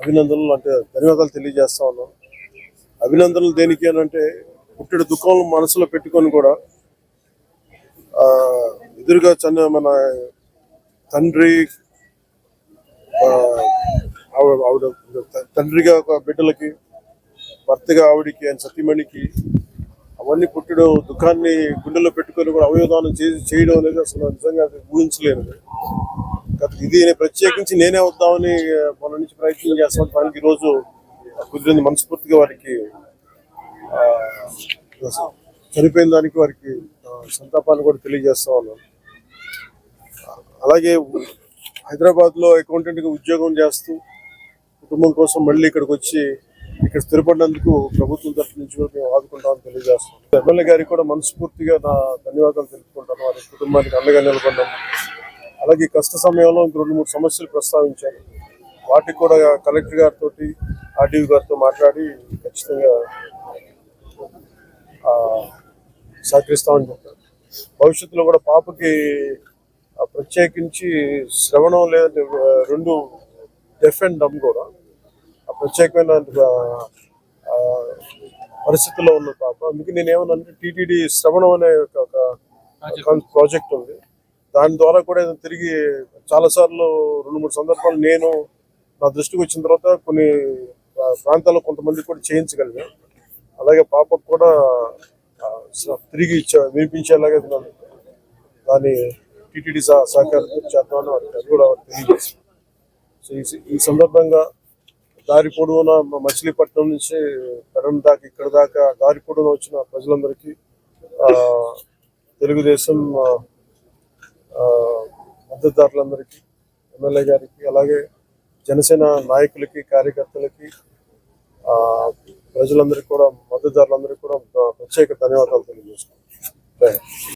అభినందనలు అంటే ధన్యవాదాలు తెలియజేస్తా ఉన్నాను అభినందనలు దేనికి అంటే పుట్టెడు దుఃఖం మనసులో పెట్టుకొని కూడా ఎదురుగా చన్న మన తండ్రి ఆవిడ ఆవిడ తండ్రిగా ఒక బిడ్డలకి భర్తగా ఆవిడికి ఆయన సతీమణికి అవన్నీ పుట్టడం దుఃఖాన్ని గుండెలో పెట్టుకొని కూడా అవయవదానం చేసి చేయడం అనేది అసలు నిజంగా అది ఊహించలేనిది. ఇది ప్రత్యేకించి నేనే వద్దామని మన నుంచి ప్రయత్నం చేస్తాను దానికి ఈరోజు కుదిరింది మనస్ఫూర్తిగా వారికి చనిపోయిన దానికి వారికి సంతాపాన్ని కూడా తెలియజేస్తా ఉన్నాను అలాగే హైదరాబాద్లో అకౌంటెంట్గా ఉద్యోగం చేస్తూ కుటుంబం కోసం మళ్ళీ ఇక్కడికి వచ్చి ఇక్కడ స్థిరపడినందుకు ప్రభుత్వం తరఫు నుంచి కూడా మేము ఆదుకుంటామని తెలియజేస్తున్నాం. ఎమ్మెల్యే గారికి కూడా మనస్ఫూర్తిగా నా ధన్యవాదాలు తెలుపుకుంటాను. వారి కుటుంబానికి అండగా నిలబడ్డాను అలాగే కష్ట సమయంలో ఇంక రెండు మూడు సమస్యలు ప్రస్తావించారు. వాటికి కూడా కలెక్టర్ గారితో ఆర్డీఓ గారితో మాట్లాడి ఖచ్చితంగా సహకరిస్తామని చెప్పారు. భవిష్యత్తులో కూడా పాపకి ప్రత్యేకించి శ్రవణం లేదంటే రెండు డెఫ్ అండ్ డమ్ కూడా. ప్రత్యేకమైన పరిస్థితుల్లో ఉన్న పాప. అందుకే నేను ఏమన్నా టీటీడీ శ్రవణం అనే ఒక ప్రాజెక్ట్ ఉంది. దాని ద్వారా కూడా తిరిగి చాలాసార్లు రెండు మూడు సందర్భాలు నేను నా దృష్టికి వచ్చిన తర్వాత కొన్ని ప్రాంతాల్లో కొంతమంది కూడా చేయించగలిగా. అలాగే పాపకు కూడా తిరిగి ఇచ్చా వినిపించేలాగా దాని దాన్ని టీటీడీ సహ సహకారంతో చేద్దామని వారికి అది కూడా తెలియజేసి సో ఈ- ఈ సందర్భంగా దారి పొడవున మచిలీపట్నం నుంచి పెడం దాకా ఇక్కడ దాకా దారి పొడవున వచ్చిన ప్రజలందరికీ తెలుగుదేశం మద్దతుదారులందరికీ ఎమ్మెల్యే గారికి అలాగే జనసేన నాయకులకి కార్యకర్తలకి ఆ, ప్రజలందరికీ కూడా మద్దతుదారులందరికీ కూడా ప్రత్యేక ధన్యవాదాలు తెలియజేస్తున్నాను.